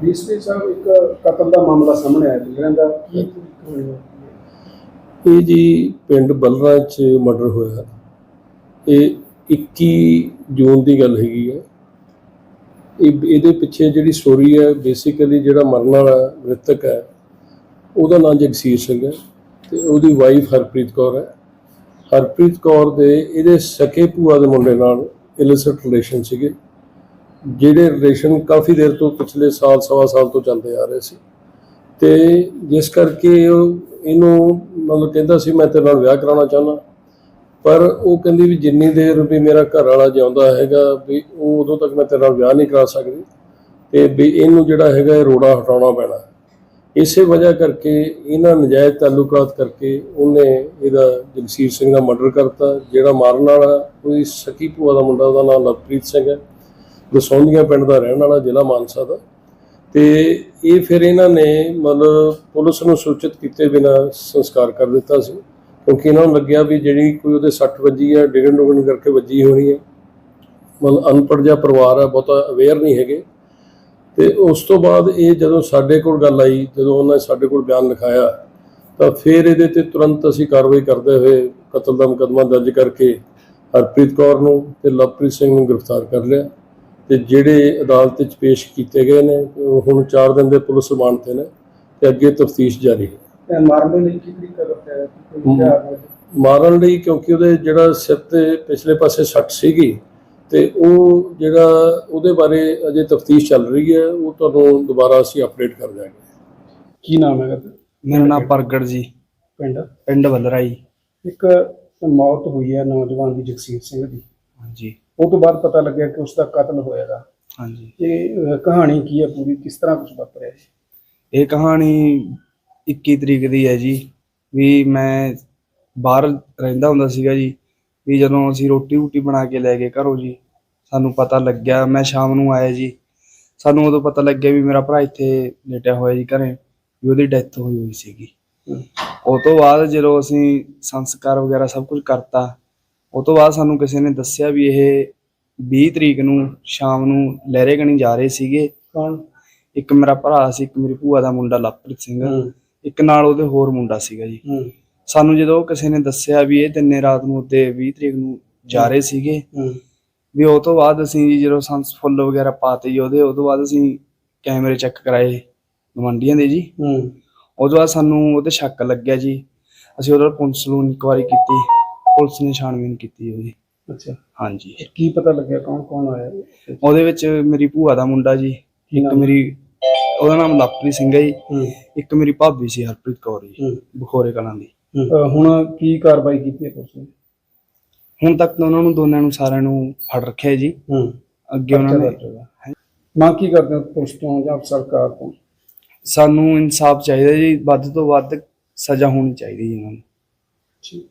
DSP ਸਾਹਿਬ ਇੱਕ ਕਤਲ ਦਾ ਮਾਮਲਾ ਸਾਹਮਣੇ ਆਇਆ ਜਿਹੜਾ ਦਾ ਕੀ ਹੋਇਆ? ਇਹ ਜੀ ਪਿੰਡ ਬਲਰਾ ਚ ਮਰਡਰ ਹੋਇਆ। ਇਹ 21 ਜੂਨ ਦੀ ਗੱਲ ਹੈਗੀ ਹੈ ਇਹ ਇਹਦੇ ਪਿੱਛੇ ਜਿਹੜੀ ਸਟੋਰੀ ਹੈ ਬੇਸਿਕਲੀ ਜਿਹੜਾ ਮਰਨ ਵਾਲਾ ਮ੍ਰਿਤਕ ਹੈ ਉਹਦਾ ਨਾਮ ਜਗਸੀਰ ਸਿੰਘ ਹੈ ਤੇ ਉਹਦੀ ਵਾਈਫ ਹਰਪ੍ਰੀਤ ਕੌਰ ਹੈ ਹਰਪ੍ਰੀਤ ਕੌਰ ਦੇ ਇਹਦੇ ਸਕੇ ਭੂਆ ਦੇ ਮੁੰਡੇ ਨਾਲ ਇਲਿਸਿਟ ਰਿਲੇਸ਼ਨ ਸੀਗੇ। ਜਿਹੜੇ ਰਿਲੇਸ਼ਨ ਕਾਫੀ ਦੇਰ ਤੋਂ ਪਿਛਲੇ ਸਾਲ, ਸਵਾ ਸਾਲ ਤੋਂ ਚੱਲਦੇ ਆ ਰਹੇ ਸੀ। ਤੇ ਜਿਸ ਕਰਕੇ ਇਹਨੂੰ ਮਤਲਬ ਕਹਿੰਦਾ ਸੀ, ਮੈਂ ਤੇਰੇ ਨਾਲ ਵਿਆਹ ਕਰਾਉਣਾ ਚਾਹੁੰਦਾ। ਪਰ ਉਹ ਕਹਿੰਦੀ ਵੀ ਜਿੰਨੀ ਦੇਰ ਵੀ ਮੇਰਾ ਘਰ ਵਾਲਾ ਜਿਉਂਦਾ ਹੈਗਾ, ਵੀ ਉਹ ਉਦੋਂ ਤੱਕ ਮੈਂ ਤੇਰੇ ਨਾਲ ਵਿਆਹ ਨਹੀਂ ਕਰਾ ਸਕਦੀ। ਤੇ ਵੀ ਇਹਨੂੰ ਜਿਹੜਾ ਹੈਗਾ ਇਹ ਰੋੜਾ ਹਟਾਉਣਾ ਪੈਣਾ। ਇਸੇ ਵਜ੍ਹਾ ਕਰਕੇ ਇਹਨਾਂ ਨਜਾਇਜ਼ ਤਾਲੁਕਾਤ ਕਰਕੇ ਉਹਨੇ ਇਹਦਾ ਜਗਸੀਰ ਸਿੰਘ ਦਾ ਮਰਡਰ ਕਰਤਾ, ਜਿਹੜਾ ਮਾਰਨ ਵਾਲਾ, ਉਹਦੀ ਸਕੀ ਭੂਆ ਦਾ ਮੁੰਡਾ, ਉਹਦਾ ਨਾਮ ਲਵਪ੍ਰੀਤ ਸਿੰਘ ਹੈ। ਦਸੌਂਦੀਆਂ ਪਿੰਡ ਦਾ ਰਹਿਣ ਵਾਲਾ ਜ਼ਿਲ੍ਹਾ ਮਾਨਸਾ ਦਾ। ਤੇ ਇਹ ਫਿਰ ਇਹਨਾਂ ਨੇ ਮਤਲਬ ਪੁਲਿਸ ਨੂੰ ਸੂਚਿਤ ਕੀਤੇ ਬਿਨਾ ਸੰਸਕਾਰ ਕਰ ਦਿੱਤਾ ਸੀ। ਕਿਉਂਕਿ ਇਹਨਾਂ ਨੂੰ ਲੱਗਿਆ ਵੀ ਜਿਹੜੀ ਕੋਈ ਉਹਦੇ 60 ਵੱਜੀ ਹੈ ਡਿਗਣ ਡੁਗਣ ਕਰਕੇ ਵੱਜੀ ਹੋਣੀ ਹੈ ਮਤਲਬ ਅਨਪੜ੍ਹ ਜਿਹਾ ਪਰਿਵਾਰ ਆ, ਬਹੁਤਾ ਅਵੇਅਰ ਨਹੀਂ ਹੈਗੇ। ਤੇ ਉਸ ਤੋਂ ਬਾਅਦ ਇਹ ਜਦੋਂ ਸਾਡੇ ਕੋਲ ਗੱਲ ਆਈ, ਜਦੋਂ ਉਹਨਾਂ ਨੇ ਸਾਡੇ ਕੋਲ ਬਿਆਨ ਲਿਖਾਇਆ, ਤਾਂ ਫਿਰ ਇਹਦੇ ਤੇ ਤੁਰੰਤ ਅਸੀਂ ਕਾਰਵਾਈ ਕਰਦੇ ਹੋਏ ਕਤਲ ਦਾ ਮੁਕੱਦਮਾ ਦਰਜ ਕਰਕੇ ਹਰਪ੍ਰੀਤ ਕੌਰ ਨੂੰ ਤੇ ਲਵਪ੍ਰੀਤ ਸਿੰਘ ਨੂੰ ਗ੍ਰਿਫਤਾਰ ਕਰ ਲਿਆ। ਤੇ ਜਿਹੜੇ ਅਦਾਲਤ ਵਿੱਚ ਪੇਸ਼ ਕੀਤੇ ਗਏ ਨੇ ਉਹ ਹੁਣ 4 ਦਿਨ ਦੇ ਪੁਲਿਸ ਰਿਮਾਂਡ ਤੇ ਨੇ ਤੇ ਅੱਗੇ ਤਫਤੀਸ਼ ਜਾਰੀ ਹੈ। ਮਾਰਨ ਲਈ ਕੀ ਤਰੀਕਾ ਰੱਖਿਆ ਹੈ ਕੋਈ ਹਮ। ਹਥਿਆਰ ਨਾਲ? ਮਾਰਨ ਲਈ ਕਿਉਂਕਿ ਉਹਦੇ ਜਿਹੜਾ ਸਿਰ ਤੇ ਪਿਛਲੇ ਪਾਸੇ ਸੱਟ ਸੀਗੀ ਤੇ ਉਹ ਜਿਹੜਾ ਉਹਦੇ ਬਾਰੇ ਅਜੇ ਤਫਤੀਸ਼ ਚੱਲ ਰਹੀ ਹੈ ਉਹ ਤੁਹਾਨੂੰ ਦੁਬਾਰਾ ਅਸੀਂ ਅਪਡੇਟ ਕਰ ਦਿਆਂਗੇ। ਕੀ ਨਾਮ ਹੈਗਾ ਤੇ ਮੇਰਾ ਨਾਮ ਪ੍ਰਗਟ ਜੀ। ਪਿੰਡ? ਪਿੰਡ ਵੱਲਰਾਈ। ਇੱਕ ਮੌਤ ਹੋਈ ਹੈ ਨੌਜਵਾਨ ਦੀ ਜਗਸੀਰ ਸਿੰਘ ਦੀ। ਹਾਂਜੀ। ਉਹ ਤੋਂ ਬਾਅਦ ਪਤਾ ਲੱਗਿਆ ਕਿ ਉਸ ਦਾ ਕਤਲ ਹੋਇਆਗਾ। ਹਾਂਜੀ। ਇਹ ਅਹ, ਕਹਾਣੀ ਕੀ ਹੈ ਪੂਰੀ? ਕਿਸ ਤਰ੍ਹਾਂ ਕੁਝ ਵਾਪਰਿਆ ਹੈ ਇਹ ਕਹਾਣੀ 21 ਤਰੀਕ ਦੀ ਹੈ ਜੀ। ਵੀ ਮੈਂ ਬਾਹਰ ਰਹਿੰਦਾ ਹੁੰਦਾ ਸੀਗਾ ਜੀ। ਵੀ ਜਦੋਂ ਅਸੀਂ ਰੋਟੀ ਰੂਟੀ ਬਣਾ ਕੇ ਲੈ ਗਏ ਘਰੋਂ ਜੀ ਸਾਨੂੰ ਪਤਾ ਲੱਗਿਆ ਮੈਂ ਸ਼ਾਮ ਨੂੰ ਆਇਆ ਜੀ। ਸਾਨੂੰ ਉਦੋਂ ਪਤਾ ਲੱਗਿਆ ਵੀ ਮੇਰਾ ਭਰਾ ਇੱਥੇ ਲੇਟਿਆ ਹੋਇਆ ਜੀ ਘਰੇ ਵੀ ਉਹਦੀ ਡੈਥ ਹੋਈ ਹੋਈ ਸੀਗੀ। ਹਮ। ਉਹ ਤੋਂ ਬਾਅਦ ਜਦੋਂ ਅਸੀਂ ਸੰਸਕਾਰ ਵਗੈਰਾ ਸਭ ਕੁਝ ਕਰਤਾ ਉਹ ਤੋਂ ਬਾਅਦ ਸਾਨੂੰ ਕਿਸੇ ਨੇ ਦੱਸਿਆ ਵੀ ਇਹ 20 ਤਰੀਕ ਨੂੰ ਸ਼ਾਮ ਨੂੰ ਲਹਿਰੇ ਗਣੀ ਜਾ ਰਹੇ ਸੀਗੇ। ਕੌਣ? ਇੱਕ ਮੇਰਾ ਭਰਾ ਸੀ ਇੱਕ ਮੇਰੀ ਭੂਆ ਦਾ ਮੁੰਡਾ ਲਵਪ੍ਰੀਤ ਸਿੰਘ। ਇੱਕ ਨਾਲ ਉਹਦੇ ਹੋਰ ਮੁੰਡਾ ਸੀਗਾ ਜੀ। ਸਾਨੂੰ ਜਦੋਂ ਕਿਸੇ ਨੇ ਦੱਸਿਆ ਵੀ ਇਹ ਤਿੰਨੇ ਰਾਤ ਨੂੰ ਉੱਤੇ 20 ਤਰੀਕ ਨੂੰ ਜਾ ਰਹੇ ਸੀਗੇ ਵੀ ਉਹ ਤੋਂ ਬਾਅਦ ਅਸੀਂ ਜੀ ਜਦੋਂ ਸੰਸ ਫੁੱਲ ਵਗੈਰਾ ਪਾਤੇ ਜੀ ਉਹਦੇ ਉਹ ਤੋਂ ਬਾਅਦ ਅਸੀਂ ਕੈਮਰੇ ਚੈੱਕ ਕਰਾਏ ਗਵੰਡੀਆਂ ਦੇ ਜੀ। ਹੂੰ। ਉਹ ਤੋਂ ਬਾਅਦ ਸਾਨੂੰ ਉਹਤੇ ਸ਼ੱਕ ਲੱਗਿਆ ਜੀ। ਅਸੀਂ ਉਹਦੇ ਪੁਲਿਸ ਨੂੰ ਇਨਕੁਆਰੀ ਕੀਤੀ। ਪੁਲਿਸ ਨੇ ਛਾਣਬੀਨ ਕੀਤੀ ਉਹਦੀ। ਅੱਛਾ। ਹਾਂਜੀ। ਕੀ ਪਤਾ ਲੱਗਿਆ ਕੌਣ ਕੌਣ ਆਇਆ? ਉਹਦੇ ਵਿੱਚ ਮੇਰੀ ਭੂਆ ਦਾ ਮੁੰਡਾ ਜੀ ਇੱਕ? ਮੇਰੀ ਉਹਦਾ ਨਾਮ ਲਵਪ੍ਰੀਤ ਸਿੰਘ ਹੈ ਜੀ। ਇੱਕ ਮੇਰੀ ਭਾਬੀ ਸੀ ਹਰਪ੍ਰੀਤ ਕੌਰ ਜੀ ਬਖੋਰੇ ਕਲਾਂ ਦੀ। ਹੁਣ ਕੀ ਕਾਰਵਾਈ ਕੀਤੀ ਹੈ ਤੁਸੀਂ ਹੁਣ ਤੱਕ ਤਾਂ ਉਹਨਾਂ ਨੂੰ ਦੋਨਾਂ ਨੂੰ ਸਾਰਿਆਂ ਨੂੰ ਫੜ ਰੱਖਿਆ ਜੀ। ਅੱਗੇ ਉਹਨਾਂ ਨੇ ਮੰਗ ਕੀ ਕਰਦੇ ਹੋ ਪੁਲਿਸ ਤੋਂ ਜਾਂ ਸਰਕਾਰ ਤੋਂ? ਸਾਨੂੰ ਇਨਸਾਫ ਚਾਹੀਦਾ ਜੀ ਵੱਧ ਤੋਂ ਵੱਧ ਸਜ਼ਾ ਹੋਣੀ ਚਾਹੀਦੀ ਜੀ ਉਹਨਾਂ ਨੂੰ। ਠੀਕ।